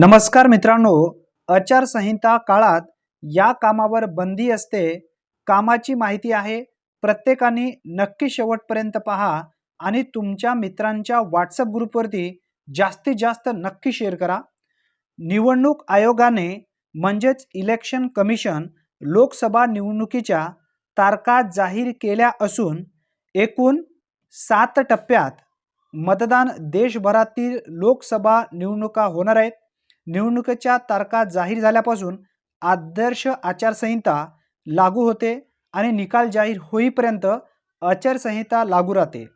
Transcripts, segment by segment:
नमस्कार मित्रांनो आचारसंहिता काळात या कामावर बंदी असते कामाची माहिती आहे प्रत्येकाने नक्की शेवटपर्यंत पहा आणि तुमच्या मित्रांच्या व्हॉट्सअप ग्रुपवरती जास्तीत जास्त नक्की शेअर करा. निवडणूक आयोगाने म्हणजेच इलेक्शन कमिशन लोकसभा निवडणुकीच्या तारखा जाहीर केल्या असून एकूण सात टप्प्यात मतदान देशभरातील लोकसभा निवडणुका होणार आहेत. निवडणुकीच्या तारखा जाहीर झाल्यापासून आदर्श आचारसंहिता लागू होते आणि निकाल जाहीर होईपर्यंत आचारसंहिता लागू राहते.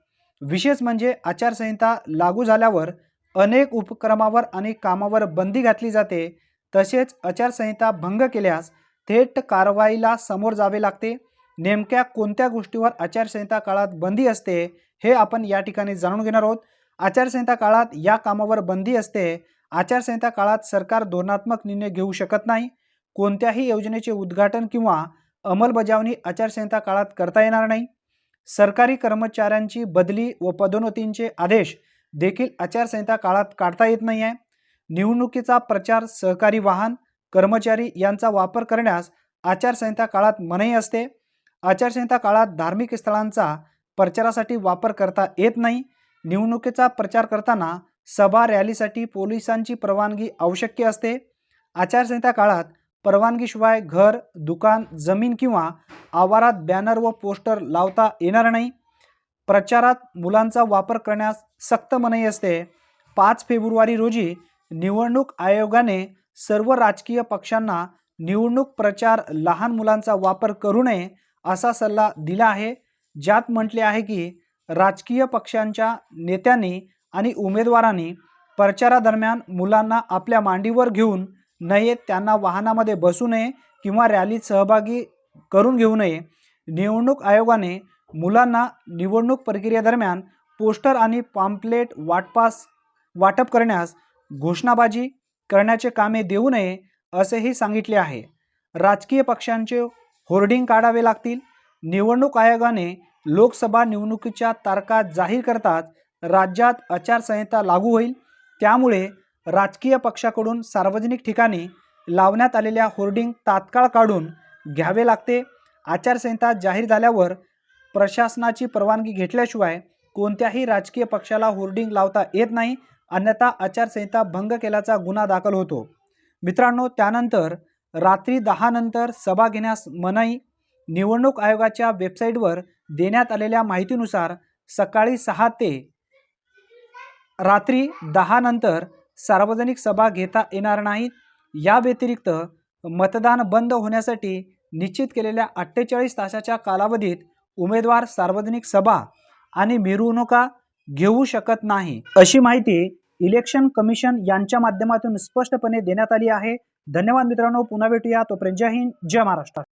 विशेष म्हणजे आचारसंहिता लागू झाल्यावर अनेक उपक्रमावर आणि कामावर बंदी घातली जाते. तसेच आचारसंहिता भंग केल्यास थेट कारवाईला समोर जावे लागते. नेमक्या कोणत्या गोष्टीवर आचारसंहिता काळात बंदी असते हे आपण या ठिकाणी जाणून घेणार आहोत. आचारसंहिता काळात या कामावर बंदी असते. आचारसंहिता काळात सरकार धोरणात्मक निर्णय घेऊ शकत नाही. कोणत्याही योजनेचे उद्घाटन किंवा अंमलबजावणी आचारसंहिता काळात करता येणार नाही. सरकारी कर्मचाऱ्यांची बदली व पदोन्नतींचे आदेश देखील आचारसंहिता काळात काढता येत नाही आहे निवडणुकीचा प्रचार सहकारी वाहन कर्मचारी यांचा वापर करण्यास आचारसंहिता काळात मनाई असते. आचारसंहिता काळात धार्मिक स्थळांचा प्रचारासाठी वापर करता येत नाही. निवडणुकीचा प्रचार करताना सभा रॅलीसाठी पोलिसांची परवानगी आवश्यक असते. आचारसंहिता काळात परवानगीशिवाय घर दुकान जमीन किंवा आवारात बॅनर व पोस्टर लावता येणार नाही. प्रचारात मुलांचा वापर करण्यास सक्त मनाई असते. पाच फेब्रुवारी रोजी निवडणूक आयोगाने सर्व राजकीय पक्षांना निवडणूक प्रचार लहान मुलांचा वापर करू नये असा सल्ला दिला आहे. ज्यात म्हटले आहे की राजकीय पक्षांच्या नेत्यांनी आणि उमेदवारांनी प्रचारादरम्यान मुलांना आपल्या मांडीवर घेऊन नये त्यांना वाहनामध्ये बसू नये किंवा रॅलीत सहभागी करून घेऊ नये निवडणूक आयोगाने मुलांना निवडणूक प्रक्रियेदरम्यान पोस्टर आणि पॉम्पलेट वाटपास वाटप करण्यास घोषणाबाजी करण्याचे कामे देऊ नये असेही सांगितले आहे. राजकीय पक्षांचे होर्डिंग काढावे लागतील. निवडणूक आयोगाने लोकसभा निवडणुकीच्या तारखा जाहीर करताच राज्यात आचारसंहिता लागू होईल. त्यामुळे राजकीय पक्षाकडून सार्वजनिक ठिकाणी लावण्यात आलेल्या होर्डिंग तात्काळ काढून घ्यावे लागते. आचारसंहिता जाहीर झाल्यावर प्रशासनाची परवानगी घेतल्याशिवाय कोणत्याही राजकीय पक्षाला होर्डिंग लावता येत नाही अन्यथा आचारसंहिता भंग केल्याचा गुन्हा दाखल होतो. मित्रांनो त्यानंतर रात्री दहानंतर सभा घेण्यास मनाई निवडणूक आयोगाच्या वेबसाईटवर देण्यात आलेल्या माहितीनुसार सकाळी सहा ते रात्री दहा नंतर सार्वजनिक सभा घेता येणार नाहीत. या व्यतिरिक्त मतदान बंद होण्यासाठी निश्चित केलेल्या अठ्ठेचाळीस तासाच्या कालावधीत उमेदवार सार्वजनिक सभा आणि मिरवणुका घेऊ शकत नाही. अशी माहिती इलेक्शन कमिशन यांच्या माध्यमातून स्पष्टपणे देण्यात आली आहे. धन्यवाद मित्रांनो पुन्हा भेटूया. तोपर्यंत जय हिंद जय महाराष्ट्र.